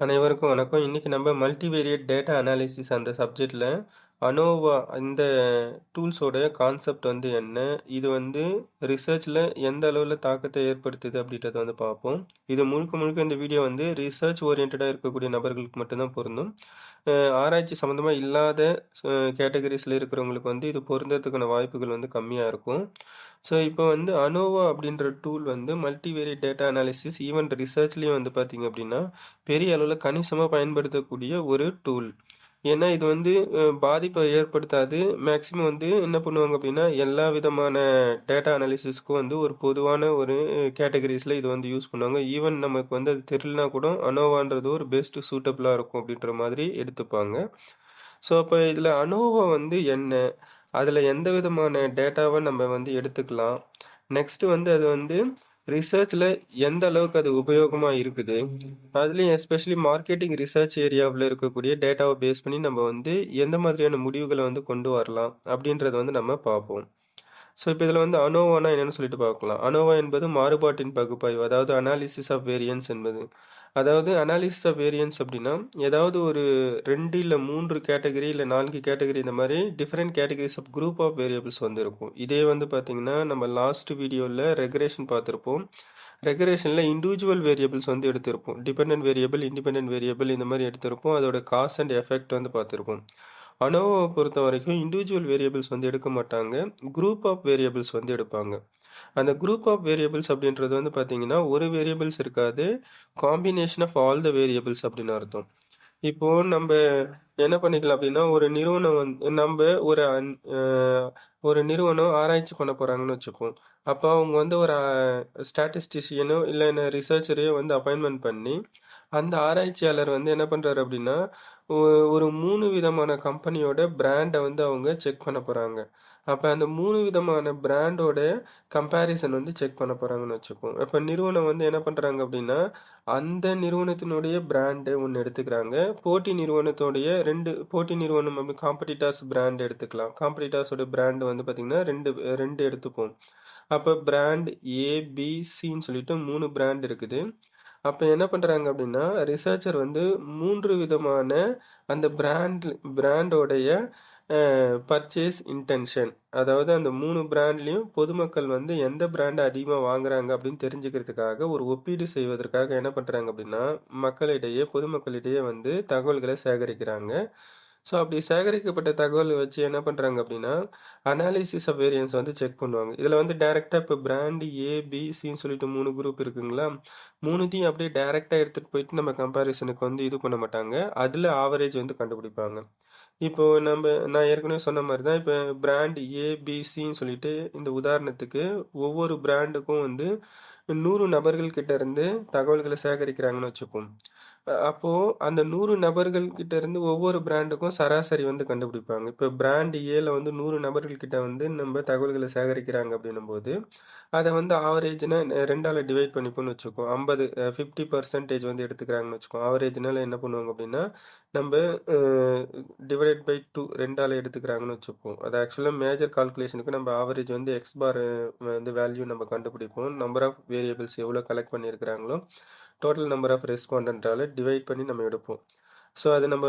அனைவருக்கும் வணக்கம். இன்னைக்கு நம்ம மல்டிவேரியட் டேட்டா அனாலிசிஸ் அந்த சப்ஜெக்டில் அனோவா இந்த டூல்ஸோட கான்செப்ட் வந்து என்ன? இது வந்து ரிசர்ச்சில் எந்த அளவில் தாக்கத்தை ஏற்படுத்துது அப்படின்றத வந்து பார்ப்போம். இது முழுக்க முழுக்க இந்த வீடியோ வந்து ரிசர்ச் ஓரியன்டாக இருக்கக்கூடிய நபர்களுக்கு மட்டும்தான் பொருந்தும். ஆராய்ச்சி சம்மந்தமாக இல்லாத கேட்டகரிஸில் இருக்கிறவங்களுக்கு வந்து இது பொருந்ததுக்கான வாய்ப்புகள் வந்து கம்மியாக இருக்கும். ஸோ இப்போ வந்து அனோவா அப்படின்ற டூல் வந்து மல்டிவேரி டேட்டா அனாலிசிஸ் ஈவன் ரிசர்ச்லேயும் வந்து பார்த்திங்க அப்படின்னா, பெரிய அளவில் கணிசமாக பயன்படுத்தக்கூடிய ஒரு டூல். ஏன்னா இது வந்து பாதிப்பை ஏற்படுத்தாது. மேக்ஸிமம் வந்து என்ன பண்ணுவாங்க அப்படின்னா, எல்லா விதமான டேட்டா அனாலிசிஸ்க்கும் வந்து ஒரு பொதுவான ஒரு கேட்டகரிஸில் இது வந்து யூஸ் பண்ணுவாங்க. ஈவன் நமக்கு வந்து அது தெரியலனா கூட அனோவான்றது ஒரு பெஸ்ட் சூட்டபிளாக இருக்கும் அப்படின்ற மாதிரி எடுத்துப்பாங்க. ஸோ அப்போ இதில் அனோவா வந்து என்ன? அதில் எந்த விதமான டேட்டாவை நம்ம வந்து எடுத்துக்கலாம்? நெக்ஸ்ட்டு வந்து அது வந்து ரிசர்ச்சில் எந்த அளவுக்கு அது உபயோகமாக இருக்குது? அதுலேயும் எஸ்பெஷலி மார்க்கெட்டிங் ரிசர்ச் ஏரியாவில் இருக்கக்கூடிய டேட்டாவை பேஸ் பண்ணி நம்ம வந்து எந்த மாதிரியான முடிவுகளை வந்து கொண்டு வரலாம்? அப்படின்றத வந்து நம்ம பார்ப்போம். ஸோ இப்போ இதில் வந்து அனோவானா என்னென்னு சொல்லிட்டு பார்க்கலாம். அனோவா என்பது மாறுபாட்டின் பகுப்பாய்வு. அதாவது அனாலிசிஸ் ஆஃப் வேரியன்ஸ் என்பது. அதாவது அனாலிசிஸ் ஆஃப் வேரியன்ஸ் அப்படின்னா, ஏதாவது ஒரு ரெண்டு இல்லை மூன்று கேட்டகரி இல்லை நான்கு கேட்டகரி இந்த மாதிரி different categories of group of variables வந்துருக்கும் இதே வந்து பார்த்தீங்கன்னா, நம்ம லாஸ்ட் வீடியோவில் ரெகுரேஷன் பார்த்துருப்போம் ரெகுரேஷனில் இண்டிவிஜுவல் வேரியபிள்ஸ் வந்து எடுத்திருப்போம். டிபெண்டன்ட் வேரியபிள், இண்டிபெண்டன்ட் வேரியபிள் இந்த மாதிரி எடுத்திருப்போம். அதோட காஸ் அண்ட் எஃபெக்ட் வந்து பார்த்துருப்போம் அனுபவம் பொறுத்த வரைக்கும் இண்டிவிஜுவல் வேரியபிள்ஸ் வந்து எடுக்க மாட்டாங்க. குரூப் ஆஃப் வேரியபிள்ஸ் வந்து எடுப்பாங்க. அந்த குரூப் ஆஃப் வேரியபிள்ஸ் அப்படின்றது வந்து பார்த்தீங்கன்னா, ஒரு வேரியபிள்ஸ் இருக்காது. Combination of all the variables அப்படின்னு அர்த்தம். இப்போ நம்ம என்ன பண்ணிக்கலாம் அப்படின்னா, ஒரு நிறுவனம் வந்து நம்ம ஒரு அன் ஒரு நிறுவனம் ஆராய்ச்சி பண்ண போகிறாங்கன்னு வச்சுப்போம். அப்போ அவங்க வந்து ஒரு ஸ்டாட்டிஸ்டிஷியனோ இல்லை என்ன ரிசர்ச்சரையோ வந்து அப்பாயின்மெண்ட் பண்ணி, அந்த ஆராய்ச்சியாளர் வந்து என்ன பண்ணுறாரு அப்படின்னா, ஒரு மூணு விதமான கம்பெனியோட பிராண்டை வந்து அவங்க செக் பண்ண போகிறாங்க அப்போ அந்த மூணு விதமான பிராண்டோட கம்பேரிசன் வந்து செக் பண்ண போகிறாங்கன்னு வச்சுப்போம். இப்போ நிறுவனம் வந்து என்ன பண்ணுறாங்க அப்படின்னா, அந்த நிறுவனத்தினுடைய பிராண்ட் ஒன்று எடுத்துக்கிறாங்க. போட்டி நிறுவனத்தோடைய ரெண்டு போட்டி நிறுவனம் வந்து காம்படிட்டாஸ் பிராண்ட் எடுத்துக்கலாம். காம்படிட்டாஸோட பிராண்டு வந்து பார்த்திங்கன்னா ரெண்டு ரெண்டு எடுத்துப்போம். அப்போ பிராண்ட் ஏபிசின்னு சொல்லிட்டு மூணு பிராண்ட் இருக்குது. அப்போ என்ன பண்ணுறாங்க அப்படின்னா, ரிசர்ச்சர் வந்து மூன்று விதமான அந்த பிராண்ட் பிராண்டோடைய பர்ச்சேஸ் இன்டென்ஷன் அதாவது அந்த மூணு பிராண்ட்லேயும் பொதுமக்கள் வந்து எந்த பிராண்டை அதிகமாக வாங்குறாங்க அப்படின்னு தெரிஞ்சுக்கிறதுக்காக ஒரு ஒப்பீடு செய்வதற்காக என்ன பண்ணுறாங்க அப்படின்னா, மக்களிடையே பொதுமக்களிடையே வந்து தகவல்களை சேகரிக்கிறாங்க. ஸோ அப்படி சேகரிக்கப்பட்ட தகவலை வச்சு என்ன பண்ணுறாங்க அப்படின்னா, அனாலிசிஸ் ஆஃப் வேரியன்ஸ் வந்து செக் பண்ணுவாங்க. இதில் வந்து டேரெக்டாக இப்போ பிராண்டு ஏபிசின்னு சொல்லிட்டு மூணு குரூப் இருக்குங்களா? மூணுத்தையும் அப்படியே டேரெக்டாக எடுத்துகிட்டு போயிட்டு நம்ம கம்பேரிசனுக்கு வந்து இது பண்ண மாட்டாங்க. அதில் ஆவரேஜ் வந்து கண்டுபிடிப்பாங்க. இப்போ நம்ம நான் ஏற்கனவே சொன்ன மாதிரி தான் இப்போ பிராண்ட் ஏபிசின்னு சொல்லிட்டு இந்த உதாரணத்துக்கு ஒவ்வொரு பிராண்டுக்கும் வந்து நூறு நபர்கள் கிட்ட இருந்து தகவல்களை சேகரிக்கிறாங்கன்னு வச்சுப்போம். அப்போது அந்த நூறு நபர்கள்கிட்ட இருந்து ஒவ்வொரு பிராண்டுக்கும் சராசரி வந்து கண்டுபிடிப்பாங்க. இப்போ பிராண்ட் ஏல வந்து நூறு நபர்கள்கிட்ட வந்து நம்ம தகவல்களை சேகரிக்கிறாங்க அப்படின்னும்போது, அதை வந்து ஆவரேஜ்னா ரெண்டால் டிவைட் பண்ணிப்போம்னு வச்சுக்கோம் ஐம்பது ஃபிஃப்டி பர்சன்டேஜ் வந்து எடுத்துக்கிறாங்கன்னு வச்சுக்கோம் ஆவரேஜ்னால என்ன பண்ணுவாங்க அப்படின்னா, நம்ம டிவைட் பை 2 2ஆல எடுத்துக்கிறாங்கன்னு வச்சுப்போம். அது ஆக்சுவலாக மேஜர் கால்குலேஷனுக்கு நம்ம ஆவரேஜ் வந்து எக்ஸ் பார் வந்து வேல்யூ நம்ம கண்டுபிடிப்போம். நம்பர் ஆஃப் வேரியபிள்ஸ் எவ்வளோ கலெக்ட் பண்ணியிருக்கிறாங்களோ, டோட்டல் நம்பர் ஆஃப் ரெஸ்பாண்டன்ட்டால் டிவைட் பண்ணி நம்ம எடுப்போம். ஸோ அது நம்ம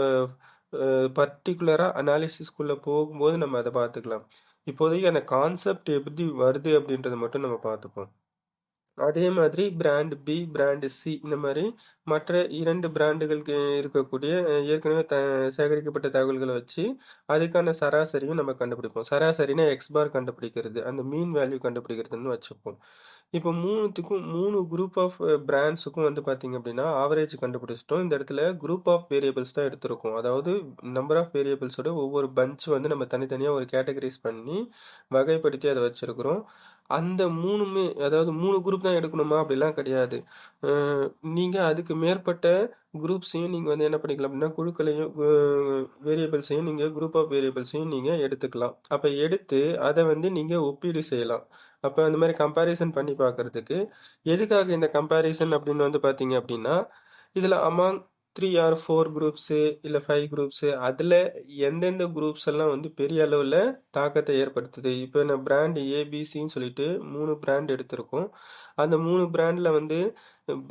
பர்டிகுலராக அனாலிசிஸ்குள்ளே போகும்போது நம்ம அதை பார்த்துக்கலாம். இப்போதைக்கு அந்த கான்செப்ட் எப்படி வருது அப்படின்றத மட்டும் நம்ம பார்த்துப்போம். அதே மாதிரி பிராண்ட் பி, பிராண்ட் சி இந்த மாதிரி மற்ற இரண்டு பிராண்டுகளுக்கு இருக்கக்கூடிய ஏற்கனவே த சேகரிக்கப்பட்ட தகவல்களை வச்சு, அதுக்கான சராசரியும் நம்ம கண்டுபிடிப்போம். சராசரினா எக்ஸ்பார் கண்டுபிடிக்கிறது. அந்த மீன் வேல்யூ கண்டுபிடிக்கிறதுன்னு வச்சுப்போம். இப்போ 3த்துக்கும் 3 குரூப் ஆஃப் பிராண்ட்ஸுக்கும் வந்து பார்த்தீங்க அப்படின்னா, ஆவரேஜ் கண்டுபிடிச்சுட்டோம். இந்த இடத்துல குரூப் ஆஃப் வேரியபிள்ஸ் தான் எடுத்திருக்கோம். அதாவது நம்பர் ஆஃப் வேரியபிள்ஸோட ஒவ்வொரு பஞ்ச் வந்து நம்ம தனித்தனியா ஒரு கேட்டகரைஸ் பண்ணி, வகைப்படுத்தி அத வச்சிருக்கிறோம். அந்த 3மே அதாவது 3 குரூப் தான் எடுக்கணுமா? அப்படிலாம் கிடையாது. அ நீங்க அதுக்கு மேற்பட்ட குரூப்ஸையும் நீங்க வந்து என்ன பண்ணிக்கலாம் அப்படின்னா, குழுக்களையும் அ வேரியபிள்ஸையும் நீங்க குரூப் ஆஃப் வேரியபிள்ஸையும் நீங்க எடுத்துக்கலாம். அப்ப எடுத்து அத வந்து நீங்க ஒப்பீடு செய்யலாம். அப்போ அந்த மாதிரி கம்பேரிசன் பண்ணி பார்க்கறதுக்கு, எதுக்காக இந்த கம்பேரிசன் அப்படின்னு வந்து பார்த்தீங்க அப்படின்னா, இதில் among three or four groups இல்லை ஃபைவ் குரூப்ஸு அதில் எந்தெந்த குரூப்ஸ் எல்லாம் வந்து பெரிய அளவில் தாக்கத்தை ஏற்படுத்துது? இப்போ நான் பிராண்ட் ஏபிசின்னு சொல்லிட்டு மூணு பிராண்ட் எடுத்திருக்கோம். அந்த மூணு பிராண்டில் வந்து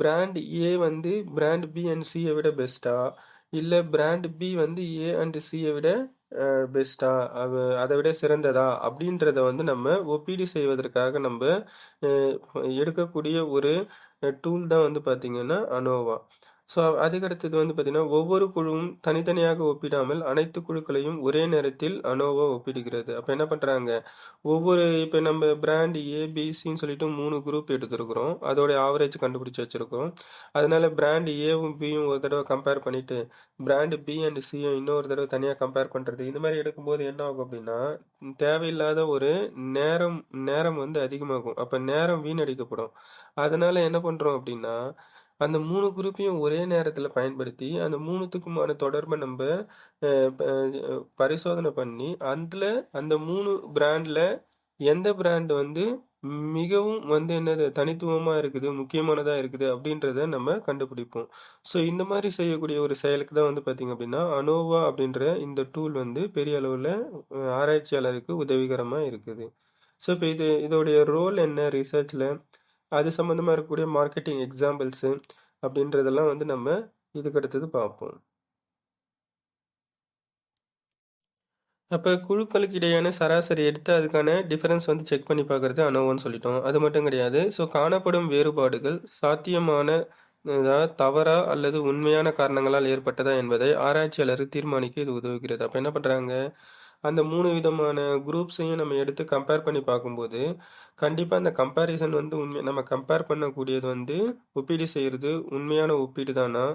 பிராண்ட் ஏ வந்து பிராண்ட் பி அண்ட் சியை விட பெஸ்ட்டா இல்லை பிராண்ட் பி வந்து ஏ அண்ட் சியை விட பெஸ்ட்டா அது அதை விட சிறந்ததா அப்படின்றத வந்து நம்ம ஒப்பீடு செய்வதற்காக நம்ம அஹ், எடுக்கக்கூடிய ஒரு டூல் தான் வந்து பார்த்திங்கன்னா அனோவா ஸோ அதுக்கடுத்தது வந்து பார்த்திங்கன்னா ஒவ்வொரு குழுவும் தனித்தனியாக ஒப்பிடாமல் அனைத்து குழுக்களையும் ஒரே நேரத்தில் அனோவா ஒப்பிடுகிறது. அப்போ என்ன பண்ணுறாங்க ஒவ்வொரு இப்போ நம்ம பிராண்ட் ஏபிசின்னு சொல்லிட்டு மூணு குரூப் எடுத்துருக்குறோம். அதோட ஆவரேஜ் கண்டுபிடிச்சி வச்சுருக்கோம். அதனால பிராண்ட் ஏவும் பியும் ஒரு தடவை கம்பேர் பண்ணிவிட்டு பிராண்டு பி அண்ட் சியும் இன்னொரு தடவை தனியாக கம்பேர் பண்ணுறது இந்த மாதிரி எடுக்கும்போது என்ன ஆகும் அப்படின்னா தேவையில்லாத ஒரு நேரம் நேரம் வந்து அதிகமாகும். அப்போ நேரம் வீணடிக்கப்படும். அதனால என்ன பண்ணுறோம் அப்படின்னா அந்த மூணு குரூப்பையும் ஒரே நேரத்தில் பயன்படுத்தி அந்த மூணுத்துக்குமான தொடர்பை நம்ம ப- பரிசோதனை பண்ணி அதில் அந்த மூணு பிராண்டில் எந்த பிராண்ட் வந்து மிகவும் வந்து என்னது தனித்துவமாக இருக்குது முக்கியமானதாக இருக்குது அப்படின்றத நம்ம கண்டுபிடிப்போம். ஸோ இந்த மாதிரி செய்யக்கூடிய ஒரு செயலுக்கு தான் வந்து பார்த்திங்க அப்படின்னா அனோவா அப்படின்ற இந்த டூல் வந்து பெரிய அளவில் ஆராய்ச்சியாளருக்கு உதவிகரமாக இருக்குது. ஸோ இப்போ இது இதோடைய ரோல் என்ன ரிசர்ச்சில் அது சம்மந்தமாக இருக்கக்கூடிய மார்க்கெட்டிங் எக்ஸாம்பிள்ஸு அப்படின்றதெல்லாம் வந்து நம்ம இதுக்கு அடுத்தது பார்ப்போம். அப்போ குழுக்களுக்கு இடையான சராசரி எடுத்து அதுக்கான டிஃபரன்ஸ் வந்து செக் பண்ணி பார்க்குறது அனோவான்னு சொல்லிட்டோம். அது மட்டும் கிடையாது. ஸோ காணப்படும் வேறுபாடுகள் சாத்தியமான தவறா அல்லது உண்மையான காரணங்களால் ஏற்பட்டதா என்பதை ஆராய்ச்சியாளர் தீர்மானிக்க இது உதவுகிறது. அப்போ என்ன பண்ணுறாங்க அந்த மூணு விதமான குரூப்ஸையும் நம்ம எடுத்து கம்பேர் பண்ணி பார்க்கும்போது கண்டிப்பாக அந்த கம்பேரிசன் வந்து உண்மை நம்ம கம்பேர் பண்ணக்கூடியது வந்து ஒப்பீடு செய்கிறது உண்மையான ஒப்பீடு தானா?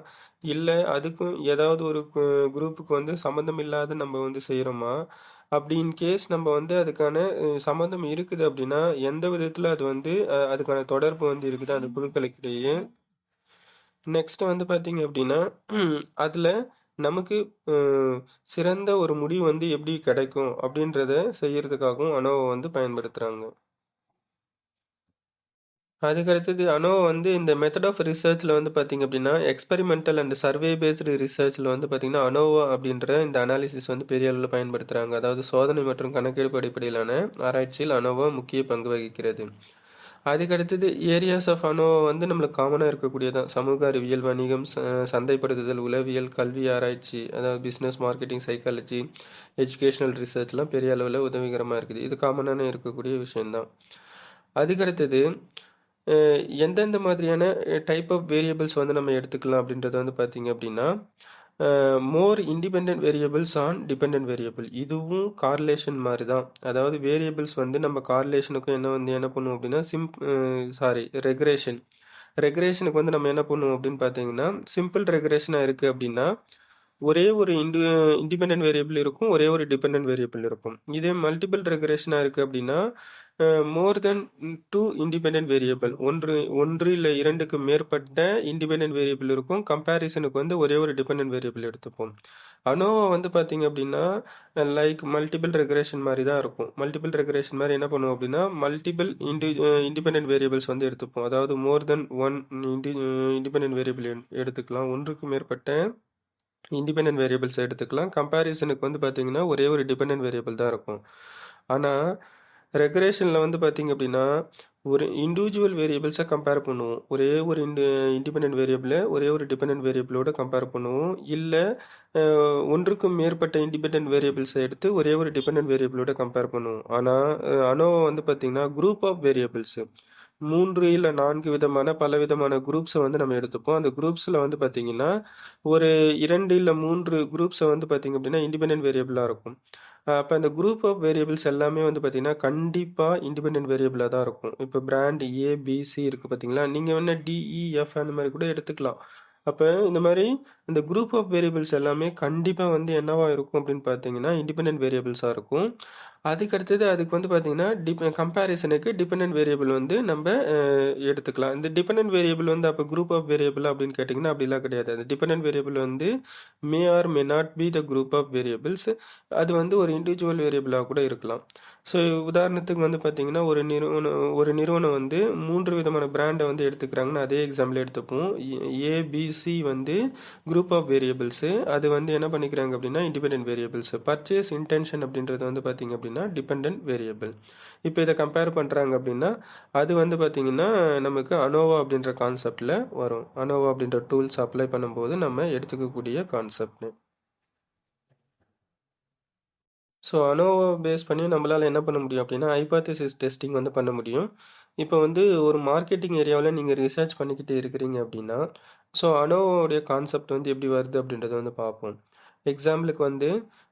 இல்லை அதுக்கும் ஏதாவது ஒரு குரூப்புக்கு வந்து சம்மந்தம் இல்லாத நம்ம வந்து செய்கிறோமா அப்படி இன் கேஸ் நம்ம வந்து அதுக்கான சம்மந்தம் இருக்குது அப்படின்னா எந்த விதத்தில் அது வந்து அதுக்கான தொடர்பு வந்து இருக்குது அந்த குழுக்களுக்கிடையே. நெக்ஸ்ட் வந்து பார்த்தீங்க அப்படின்னா அதில் நமக்கு சிறந்த ஒரு முடிவு வந்து எப்படி கிடைக்கும் அப்படின்றத செய்யறதுக்காகவும் அனோவை வந்து பயன்படுத்துகிறாங்க அதுக்கடுத்தது அனோவா வந்து இந்த மெத்தட் ஆஃப் ரிசர்ச்சில் வந்து பார்த்தீங்க அப்படின்னா எக்ஸ்பெரிமெண்டல் அண்ட் சர்வே பேஸ்டு ரிசர்ச்சில் வந்து பார்த்தீங்கன்னா அனோவா அப்படின்ற இந்த அனாலிசிஸ் வந்து பெரிய அளவில் பயன்படுத்துகிறாங்க அதாவது சோதனை மற்றும் கணக்கெடுப்பு அடிப்படையிலான ஆராய்ச்சியில் அனோவா முக்கிய பங்கு வகிக்கிறது. அதுக்கடுத்தது ஏரியாஸ் ஆஃப் அனோ வந்து நம்மளுக்கு காமனாக இருக்கக்கூடியதான் சமூக அறிவியல் வணிகம் ச- சந்தைப்படுத்துதல் உளவியல் கல்வி ஆராய்ச்சி அதாவது பிஸ்னஸ் மார்க்கெட்டிங் சைக்காலஜி எஜுகேஷனல் ரிசர்ச்லாம் பெரிய அளவில் உதவிகரமாக இருக்குது. இது காமனான இருக்கக்கூடிய விஷயந்தான் அதுக்கடுத்தது எந்தெந்த மாதிரியான டைப் ஆஃப் வேரியபிள்ஸ் வந்து நம்ம எடுத்துக்கலாம் அப்படின்றது வந்து பார்த்தீங்க அப்படின்னா more independent variables on dependent variable இதுவும் கார்லேஷன் மாதிரி தான் அதாவது வேரியபிள்ஸ் வந்து நம்ம கார்லேஷனுக்கும் என்ன வந்து என்ன பண்ணுவோம் அப்படின்னா சிம் சாரி ரெக்ரேஷன் ரெக்ரேஷனுக்கு வந்து நம்ம என்ன பண்ணுவோம் அப்படின்னு பார்த்தீங்கன்னா சிம்பிள் ரெக்ரேஷனாக இருக்குது அப்படின்னா ஒரே ஒரு இண்டு இண்டிபெண்ட் வேரியபிள் இருக்கும் ஒரே ஒரு டிபெண்ட் வேரியபிள் இருக்கும். இதே மல்டிபிள் ரெக்ரேஷனாக இருக்குது அப்படின்னா more than two independent variable ஒன்று ஒன்று இல்லை இரண்டுக்கு மேற்பட்ட இண்டிபெண்ட் வேரியபிள் இருக்கும். கம்பேரிசனுக்கு வந்து ஒரே ஒரு டிபெண்ட் வேரியபிள் எடுத்துப்போம். அனோவா வந்து பார்த்தீங்க அப்படின்னா லைக் மல்டிபிள் ரெக்ரேஷன் மாதிரி தான் இருக்கும். மல்டிபிள் ரெக்ரேஷன் மாதிரி என்ன பண்ணுவோம் அப்படின்னா மல்டிபிள் இண்டி இண்டிபெண்ட் வேரியபிள்ஸ் வந்து எடுத்துப்போம். அதாவது more than one indi independent variable எடுத்துக்கலாம். ஒன்றுக்கு மேற்பட்ட இண்டிபெண்ட் வேரியபிள்ஸ் எடுத்துக்கலாம். கம்பேரிசனுக்கு வந்து பார்த்தீங்கன்னா ஒரே ஒரு டிபெண்ட் வேரியபிள் தான் இருக்கும். ஆனால் ரெக்ரேஷனில் வந்து பார்த்தீங்க அப்படின்னா ஒரு இண்டிவிஜுவல் வேரியபிள்ஸை கம்பேர் பண்ணுவோம். ஒரே ஒரு இண்டு இண்டிபெண்ட் வேரியபிளை ஒரே ஒரு டிபெண்ட் வேரியபிளோட கம்பேர் பண்ணுவோம். இல்லை ஒன்றுக்கும் மேற்பட்ட இண்டிபெண்ட் வேரியபிள்ஸை எடுத்து ஒரே ஒரு டிபெண்ட் வேரியபிளோட கம்பேர் பண்ணுவோம். ஆனால் அனோவா வந்து பார்த்தீங்கன்னா குரூப் ஆஃப் வேரியபிள்ஸு மூன்று இல்லை நான்கு விதமான பல விதமான குரூப்ஸை வந்து நம்ம எடுத்துப்போம். அந்த குரூப்ஸில் வந்து பார்த்தீங்கன்னா ஒரு இரண்டு இல்லை மூன்று குரூப்ஸை வந்து பார்த்தீங்க அப்படின்னா இண்டிபெண்ட் வேரியபிளாக இருக்கும். அப்போ அந்த குரூப் ஆஃப் வேரியபிள்ஸ் எல்லாமே வந்து பார்த்தீங்கன்னா கண்டிப்பாக இண்டிபெண்ட் வேரியபிளாக தான் இருக்கும். இப்போ பிராண்ட் ஏ பிசி இருக்குது பார்த்தீங்களா நீங்கள் வேணால் டிஇஎஃப் e, அந்த மாதிரி கூட எடுத்துக்கலாம். அப்போ இந்த மாதிரி இந்த குரூப் ஆஃப் வேரியபிள்ஸ் எல்லாமே கண்டிப்பாக வந்து என்னவாக இருக்கும் அப்படின்னு பார்த்தீங்கன்னா இண்டிபெண்ட் வேரியபிள்ஸாக இருக்கும். அதுக்கு அடுத்தது அதுக்கு வந்து பார்த்தீங்கன்னா டிப் கம்பேரிசனுக்கு டிபெண்டன்ட் வேரியபிள் வந்து நம்ம எடுத்துக்கலாம். இந்த டிபெண்டன்ட் வேரியபிள் வந்து அப்போ குரூப் ஆஃப் வேரியபிள் அப்படின்னு கேட்டிங்கன்னா அப்படிலாம் கிடையாது. அந்த டிபெண்டன்ட் வேரியபிள் வந்து may or may not be the group of variables அது வந்து ஒரு இண்டிவிஜுவல் வேரியபிளாக கூட இருக்கலாம். ஸோ உதாரணத்துக்கு வந்து பார்த்தீங்கன்னா ஒரு நிறுவனம் ஒரு நிறுவனம் வந்து மூன்று விதமான பிராண்டை வந்து எடுத்துக்கிறாங்கன்னு அதே எக்ஸாம்பிள் எடுத்துப்போம். ஏபிசி வந்து குரூப் ஆஃப் வேரியபிள்ஸு அது வந்து என்ன பண்ணிக்கிறாங்க அப்படின்னா இண்டிபெண்டன்ட் வேரியபிள்ஸ் பர்ச்சேஸ் இன்டென்ஷன் அப்படின்றது வந்து பார்த்தீங்க அப்படின்னா டிபெண்டன்ட் வேரியபிள் இப்போ இதை கம்பேர் பண்ணுறாங்க அப்படின்னா அது வந்து பார்த்தீங்கன்னா நமக்கு அனோவா அப்படின்ற கான்செப்டில் வரும். அனோவா அப்படின்ற டூல்ஸ் அப்ளை பண்ணும்போது நம்ம எடுத்துக்கக்கூடிய கான்செப்ட் ஸோ அனோவா பேஸ் பண்ணி நம்மளால் என்ன பண்ண முடியும் அப்படின்னா ஹைபாத்திசிஸ் டெஸ்டிங் வந்து பண்ண முடியும். இப்போ வந்து ஒரு மார்க்கெட்டிங் ஏரியாவில் நீங்கள் ரிசர்ச் பண்ணிக்கிட்டு இருக்கிறீங்க அப்படின்னா ஸோ அனோவாவுடைய கான்செப்ட் வந்து எப்படி வருது அப்படின்றத வந்து பார்ப்போம். எக்ஸாம்பிளுக்கு வந்து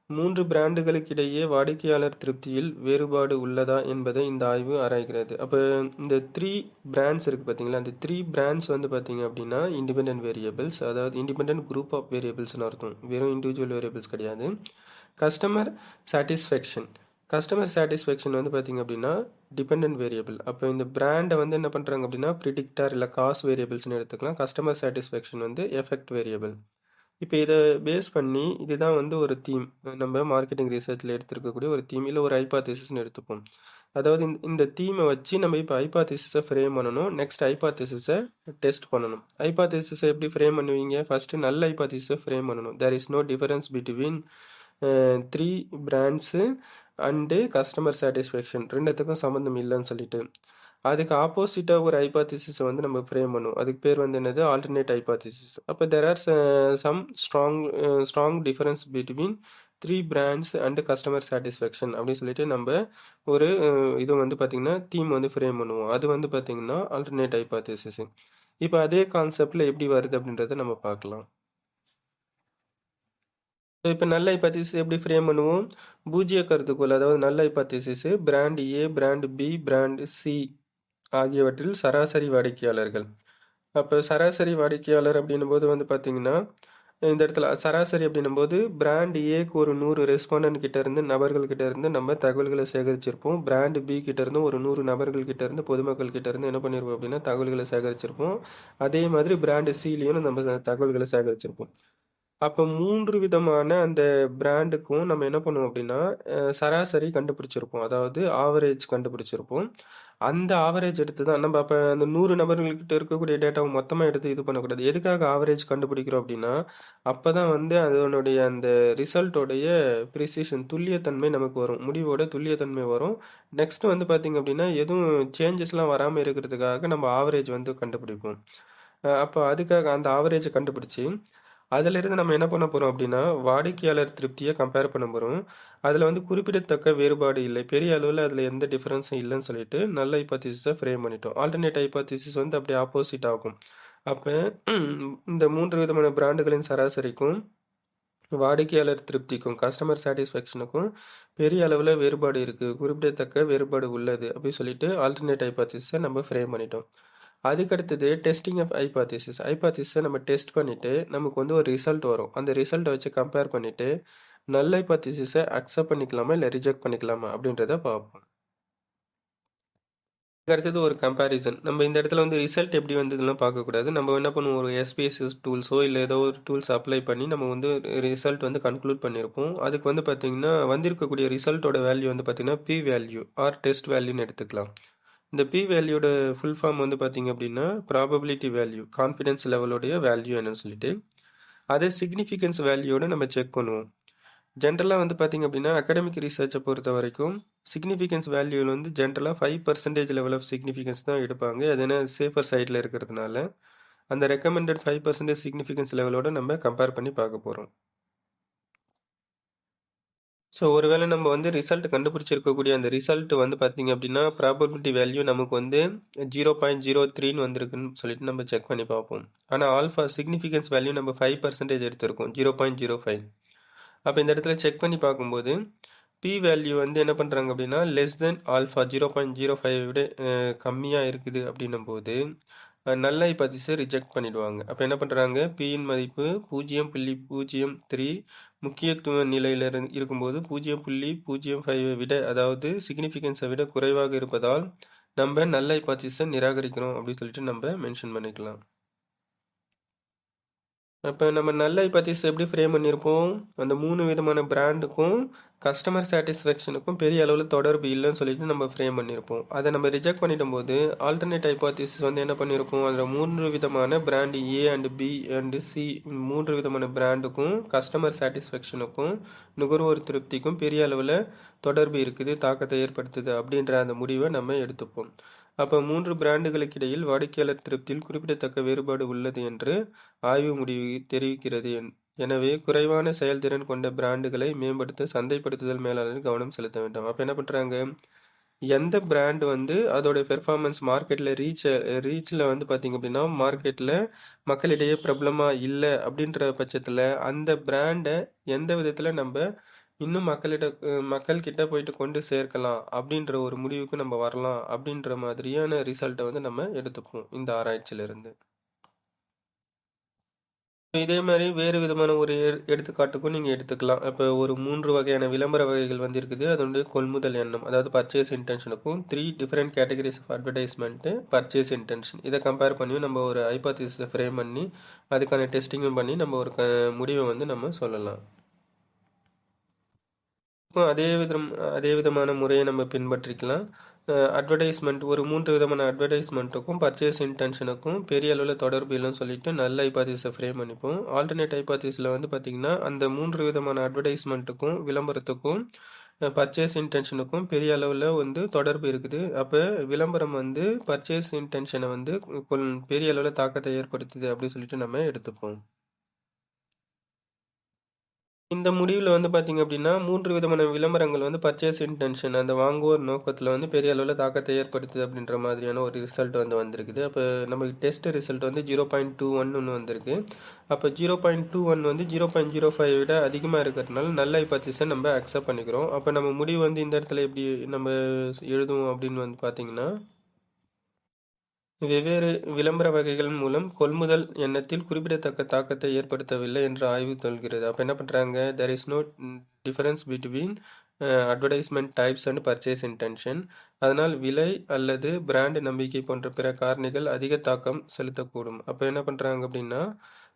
மூன்று பிராண்டுகளுக்கு இடையே வாடிக்கையாளர் திருப்தியில் வேறுபாடு உள்ளதா என்பதை இந்த ஆய்வு ஆராய்கிறது. அப்போ இந்த த்ரீ பிராண்ட்ஸ் இருக்குது பார்த்தீங்களா? அந்த த்ரீ பிராண்ட்ஸ் வந்து பார்த்தீங்க அப்படின்னா இண்டிபெண்டன்ட் வேரியபிள்ஸ் அதாவது இண்டிபெண்ட் குரூப் ஆஃப் வேரியபிள்ஸ்னு அர்த்தம். வெறும் இண்டிவிஜுவல் வேரியபிள்ஸ் கிடையாது. கஸ்டமர் சாட்டிஸ்ஃபேக்ஷன் கஸ்டமர் சாட்டிஸ்ஃபேக்ஷன் வந்து பார்த்தீங்க அப்படின்னா டிபெண்டன்ட் வேரியபிள் அப்போ இந்த பிராண்டை வந்து என்ன பண்ணுறாங்க அப்படின்னா ப்ரிடிக்டர் இல்லை காஸ் வேரியபிள்ஸ்னு எடுத்துக்கலாம். கஸ்டமர் சாட்டிஸ்ஃபேக்ஷன் வந்து எஃபெக்ட் வேரியபிள் இப்போ இதை பேஸ் பண்ணி இதுதான் வந்து ஒரு தீம் நம்ம மார்க்கெட்டிங் ரிசர்ச்சில் எடுத்திருக்கக்கூடிய ஒரு தீம் இல்லை ஒரு ஹைபாத்திசிஸ்னு எடுத்துப்போம். அதாவது இந்த இந்த தீமை வச்சு நம்ம இப்போ ஹைபாத்திசிஸை ஃப்ரேம் பண்ணணும். நெக்ஸ்ட் ஹைபாத்திசிஸை டெஸ்ட் பண்ணணும். ஐபாத்திசிஸை எப்படி ஃப்ரேம் பண்ணுவீங்க? ஃபஸ்ட்டு நல்ல ஹைபாத்திசிஸை ஃப்ரேம் பண்ணணும். There is no difference between three brands and customer satisfaction ரெண்டுத்துக்கும் சம்மந்தம் இல்லைன்னு சொல்லிட்டு. அதுக்கு ஆப்போசிட்டாக ஒரு ஹைபாத்திசிஸை வந்து நம்ம ஃப்ரேம் பண்ணுவோம். அதுக்கு பேர் வந்து என்னது? ஆல்டர்னேட் ஹைபாத்திசிஸ் அப்போ there are some strong strong difference between three brands and customer satisfaction அப்படின்னு சொல்லிட்டு நம்ம ஒரு uh, இது வந்து பார்த்திங்கன்னா தீம் வந்து ஃப்ரேம் பண்ணுவோம். அது வந்து பார்த்திங்கன்னா ஆல்டர்னேட் ஹைபாத்திசிஸ் இப்போ அதே கான்செப்டில் எப்படி வருது அப்படின்றத நம்ம பார்க்கலாம். இப்போ நல்ல ஹைபாத்திசிஸ் எப்படி ஃப்ரேம் பண்ணுவோம்? பூஜ்ஜிய கருத்துக்குள் அதாவது நல்ல hypothesis brand A brand B brand C ஆகியவற்றில் சராசரி வாடிக்கையாளர்கள். அப்போ சராசரி வாடிக்கையாளர் அப்படின்னும் போது வந்து பார்த்தீங்கன்னா இந்த இடத்துல சராசரி அப்படின்னும் போது பிராண்ட் ஏக்கு ஒரு நூறு ரெஸ்பாண்டன்ட் கிட்டேருந்து நபர்கள் இருந்து நம்ம தகவல்களை சேகரிச்சிருப்போம். பிராண்ட் பி கிட்டேருந்து ஒரு நூறு நபர்கள் கிட்டேருந்து பொதுமக்கள் கிட்டேருந்து என்ன பண்ணியிருப்போம் அப்படின்னா தகவல்களை சேகரிச்சிருப்போம். அதே மாதிரி பிராண்டு சிலையும் நம்ம தகவல்களை சேகரிச்சிருப்போம். அப்போ மூன்று விதமான அந்த பிராண்டுக்கும் நம்ம என்ன பண்ணுவோம் அப்படின்னா அஹ், சராசரி கண்டுபிடிச்சிருப்போம். அதாவது ஆவரேஜ் கண்டுபிடிச்சிருப்போம். அந்த ஆவரேஜ் எடுத்து தான் நம்ம அப்போ அந்த நூறு நபர்கள்கிட்ட இருக்கக்கூடிய டேட்டாவை மொத்தமாக எடுத்து இது பண்ணக்கூடாது. எதுக்காக ஆவரேஜ் கண்டுபிடிக்கிறோம் அப்படின்னா அப்போ தான் வந்து அதனுடைய அந்த ரிசல்ட்டோடைய ப்ரிசிஷன் துல்லியத்தன்மை நமக்கு வரும். முடிவோட துல்லியத்தன்மை வரும். நெக்ஸ்ட் வந்து பார்த்திங்க அப்படின்னா எதுவும் சேஞ்சஸ்லாம் வராமல் இருக்கிறதுக்காக நம்ம ஆவரேஜ் வந்து கண்டுபிடிப்போம். அப்போ அதுக்காக அந்த ஆவரேஜை கண்டுபிடிச்சி அதிலிருந்து நம்ம என்ன பண்ண போகிறோம் அப்படின்னா வாடிக்கையாளர் திருப்தியை கம்பேர் பண்ண போகிறோம் அதில் வந்து குறிப்பிடத்தக்க வேறுபாடு இல்லை. பெரிய அளவில் அதில் எந்த டிஃப்ரென்ஸும் இல்லைன்னு சொல்லிட்டு நல்ல ஹைபாத்திசிஸை ஃப்ரேம் பண்ணிட்டோம். ஆல்டர்னேட் ஹைபாத்திசிஸ் வந்து அப்படியே ஆப்போசிட் ஆகும். அப்போ இந்த மூன்று விதமான பிராண்டுகளின் சராசரிக்கும் வாடிக்கையாளர் திருப்திக்கும் கஸ்டமர் சாட்டிஸ்ஃபேக்ஷனுக்கும் பெரிய அளவில் வேறுபாடு இருக்குது குறிப்பிடத்தக்க வேறுபாடு உள்ளது அப்படின்னு சொல்லிட்டு ஆல்டர்னேட் ஹைபாத்திஸை நம்ம ஃப்ரேம் பண்ணிட்டோம். அதுக்கடுத்தது டெஸ்டிங் ஆஃப் ஐபாத்திசிஸ் ஹைபாத்திஸை நம்ம டெஸ்ட் பண்ணிவிட்டு நமக்கு வந்து ஒரு ரிசல்ட் வரும். அந்த ரிசல்ட்டை வச்சு கம்பேர் பண்ணிவிட்டு நல்ல ஐபாத்திசிஸை அக்செப்ட் பண்ணிக்கலாமா இல்லை ரிஜெக்ட் பண்ணிக்கலாமா அப்படின்றத பார்ப்போம். அடுத்தது ஒரு கம்பேரிசன் நம்ம இந்த இடத்துல வந்து ரிசல்ட் எப்படி வந்ததுலாம் பார்க்கக்கூடாது. நம்ம என்ன பண்ணுவோம்? ஒரு எஸ்பிஎஸ்எஸ் டூல்ஸோ இல்லை ஏதோ ஒரு டூல்ஸ் அப்ளை பண்ணி நம்ம வந்து ரிசல்ட் வந்து கன்க்ளூட் பண்ணியிருப்போம். அதுக்கு வந்து பார்த்திங்கன்னா வந்திருக்கக்கூடிய ரிசல்ட்டோட வேல்யூ வந்து பார்த்திங்கன்னா பி வேல்யூ ஆர் டெஸ்ட் வேல்யூன்னு எடுத்துக்கலாம். இந்த பி வேல்யூட ஃபுல் ஃபார்ம் வந்து பார்த்தீங்க அப்படின்னா ப்ராபபிலிட்டி வேல்யூ கான்ஃபிடன்ஸ் லெவலோடைய வேல்யூ என்னன்னு சொல்லிட்டு அதே சிக்னிஃபிகன்ஸ் வேல்யூவோட நம்ம செக் பண்ணுவோம். ஜென்ரலாக வந்து பார்த்திங்க அப்படின்னா அகாடமிக் ரிசர்ச்சை பொறுத்த வரைக்கும் சிக்னிஃபிகன்ஸ் வேல்யூவில் வந்து ஜென்ரலாக five percentage level of significance தான் எடுப்பாங்க. அது என்ன சேஃபர் சைடில் இருக்கிறதுனால அந்த ரெக்கமெண்டட் ஃபைவ் பர்சன்டேஜ் சிக்னிஃபிகன்ஸ் லெவலோட நம்ம கம்பேர் பண்ணி பார்க்க போகிறோம் ஸோ ஒருவேளை நம்ம வந்து ரிசல்ட் கண்டுபிடிச்சிருக்கக்கூடிய அந்த ரிசல்ட் வந்து பார்த்தீங்க அப்படின்னா ப்ராபபிலிட்டி வேல்யூ நமக்கு வந்து ஜீரோ பாயிண்ட் ஜீரோ த்ரீன்னு வந்திருக்குன்னு சொல்லிட்டு நம்ம செக் பண்ணி பார்ப்போம். ஆனால் ஆல்ஃபா சிக்னிஃபிகன்ஸ் வேல்யூ நம்ம ஃபைவ் பர்சன்டேஜ் எடுத்திருக்கோம் ஜீரோ பாயிண்ட் ஜீரோ ஃபைவ் அப்போ இந்த இடத்துல செக் பண்ணி பார்க்கும்போது பி வேல்யூ வந்து என்ன பண்ணுறாங்க அப்படின்னா less than alpha zero point zero five விட கம்மியாக இருக்குது அப்படின்னும் போது நல்ல ஹைபாத்திஸை ரிஜெக்ட் பண்ணிடுவாங்க. அப்போ என்ன பண்ணுறாங்க பியின் மதிப்பு பூஜ்ஜியம் புள்ளி பூஜ்ஜியம் த்ரீ முக்கியத்துவ நிலையில் இரு இருக்கும்போது பூஜ்ஜியம் புள்ளி பூஜ்ஜியம் ஃபைவை விட அதாவது சிக்னிஃபிகன்ஸை விட குறைவாக இருப்பதால் நம்ம நல்ல ஹைபாத்திஸை நிராகரிக்கிறோம் அப்படின்னு சொல்லிட்டு நம்ம மென்ஷன் பண்ணிக்கலாம். இப்போ நம்ம நல்ல ஹைபாத்திஸ் எப்படி ஃப்ரேம் பண்ணியிருப்போம்? அந்த மூணு விதமான பிராண்டுக்கும் கஸ்டமர் சாட்டிஸ்ஃபேக்ஷனுக்கும் பெரிய அளவில் தொடர்பு இல்லைன்னு சொல்லிட்டு நம்ம ஃப்ரேம் பண்ணியிருப்போம். அதை நம்ம ரிஜெக்ட் பண்ணிடும் போது ஆல்டர்னேட் ஹைபாத்திஸ் வந்து என்ன பண்ணியிருப்போம்? அதில் மூன்று விதமான brand A and B and C மூன்று விதமான பிராண்டுக்கும் கஸ்டமர் சாட்டிஸ்ஃபேக்ஷனுக்கும் நுகர்வோர் திருப்திக்கும் பெரிய அளவில் தொடர்பு இருக்குது தாக்கத்தை ஏற்படுத்துது அப்படின்ற அந்த முடிவை நம்ம எடுத்துப்போம். அப்போ மூன்று பிராண்டுகளுக்கிடையில் வாடிக்கையாளர் திருப்தியில் குறிப்பிடத்தக்க வேறுபாடு உள்ளது என்று ஆய்வு முடிவு தெரிவிக்கிறது. எனவே குறைவான செயல்திறன் கொண்ட பிராண்டுகளை மேம்படுத்த சந்தைப்படுத்துதல் மேலாளர் கவனம் செலுத்த வேண்டும். அப்போ என்ன பண்ணுறாங்க எந்த பிராண்ட் வந்து அதோட பெர்ஃபார்மன்ஸ் மார்க்கெட்டில் ரீச் ரீச்சில் வந்து பார்த்திங்க அப்படின்னா மார்க்கெட்டில் மக்களிடையே பிரபலமாக இல்லை அப்படின்ற பட்சத்தில் அந்த பிராண்டை எந்த விதத்தில் நம்ம இன்னும் மக்களிட மக்கள் கிட்ட போயிட்டு கொண்டு சேர்க்கலாம் அப்படின்ற ஒரு முடிவுக்கு நம்ம வரலாம் அப்படின்ற மாதிரியான ரிசல்ட்டை வந்து நம்ம எடுத்துப்போம் இந்த ஆராய்ச்சியிலிருந்து. இதே மாதிரி வேறு விதமான ஒரு எடுத்துக்காட்டுக்கும் நீங்கள் எடுத்துக்கலாம். இப்போ ஒரு மூன்று வகையான விளம்பர வகைகள் வந்து இருக்குது அது வந்து கொள்முதல் எண்ணம் அதாவது purchase இன்டென்ஷனுக்கும் three different categories of advertisement purchase intention இதை கம்பேர் பண்ணி நம்ம ஒரு ஐபாத்திஸை ஃப்ரேம் பண்ணி அதுக்கான டெஸ்டிங்கும் பண்ணி நம்ம ஒரு க முடிவை வந்து நம்ம சொல்லலாம். அதே விதம் அதே விதமான முறையை நம்ம பின்பற்றிக்கலாம். அட்வர்டைஸ்மெண்ட் ஒரு மூன்று விதமான அட்வர்டைஸ்மெண்ட்டுக்கும் பர்ச்சேஸ் இன்டென்ஷனுக்கும் பெரிய அளவில் தொடர்பு இல்லைன்னு சொல்லிட்டு நல்ல ஐபாத்திஸை ஃப்ரேம் பண்ணிப்போம். ஆல்டர்னேட் ஐபாத்திஸில் வந்து பார்த்திங்கன்னா அந்த மூன்று விதமான அட்வர்டைஸ்மெண்ட்டுக்கும் விளம்பரத்துக்கும் பர்ச்சேஸ் இன்டென்ஷனுக்கும் பெரிய அளவில் வந்து தொடர்பு இருக்குது. அப்போ விளம்பரம் வந்து பர்ச்சேஸ் இன்டென்ஷனை வந்து பெரிய அளவில் தாக்கத்தை ஏற்படுத்துது அப்படின்னு சொல்லிட்டு நம்ம எடுத்துப்போம். இந்த முடிவில் வந்து பார்த்திங்க அப்படின்னா மூன்று விதமான விளம்பரங்கள் வந்து பர்ச்சேஸ் இன்டென்ஷன் அந்த வாங்குவோர் நோக்கத்தில் வந்து பெரிய அளவில் தாக்கத்தை ஏற்படுத்துது அப்படின்ற மாதிரியான ஒரு ரிசல்ட் வந்து வந்திருக்குது. அப்போ நம்மளுக்கு டெஸ்ட் ரிசல்ட் வந்து ஜீரோ பாயிண்ட் டூ ஒன் ஒன்று வந்திருக்கு. அப்போ ஜீரோ பாயிண்ட் டூ ஒன் வந்து ஜீரோ பாயிண்ட் ஜீரோ ஃபைவ் விட அதிகமாக இருக்கிறதுனால நல்ல ஹைபாத்திஸை நம்ம அக்செப்ட் பண்ணிக்கிறோம். அப்போ நம்ம முடிவு வந்து இந்த இடத்துல எப்படி நம்ம எழுதுவோம் அப்படின்னு வந்து பார்த்தீங்கன்னா வெவ்வேறு விளம்பர வகைகள் மூலம் கொள்முதல் எண்ணத்தில் குறிப்பிடத்தக்க தாக்கத்தை ஏற்படுத்தவில்லை என்று ஆய்வு சொல்கிறது அப்போ என்ன பண்ணுறாங்க there is no difference between advertisement types and purchase intention அதனால் விலை அல்லது பிராண்ட் நம்பிக்கை போன்ற பிற காரணிகள் அதிக தாக்கம் செலுத்தக்கூடும். அப்போ என்ன பண்ணுறாங்க அப்படின்னா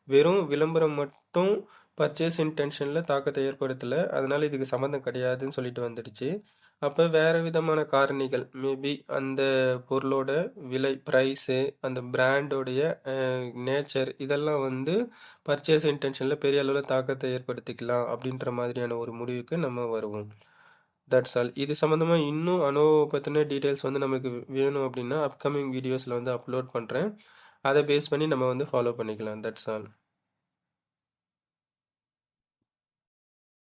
வெறும் விளம்பரம் மட்டும் பர்ச்சேஸ் இன்டென்ஷனில் தாக்கத்தை ஏற்படுத்தலை. அதனால் இதுக்கு சம்மந்தம் கிடையாதுன்னு சொல்லிட்டு வந்துடுச்சு. அப்போ வேறு விதமான காரணிகள். மேபி அந்த பொருளோட விலை ப்ரைஸு அந்த பிராண்டோடைய நேச்சர் இதெல்லாம் வந்து பர்ச்சேஸ் இன்டென்ஷனில் பெரிய அளவில் தாக்கத்தை ஏற்படுத்திக்கலாம் அப்படின்ற மாதிரியான ஒரு முடிவுக்கு நம்ம வருவோம். தட்ஸ் ஆல் இது சம்மந்தமாக இன்னும் அனுபவ பற்றின டீட்டெயில்ஸ் வந்து நமக்கு வேணும் அப்படின்னா அப்கமிங் வீடியோஸில் வந்து அப்லோட் பண்ணுறேன் அதை பேஸ் பண்ணி நம்ம வந்து ஃபாலோ பண்ணிக்கலாம். That's all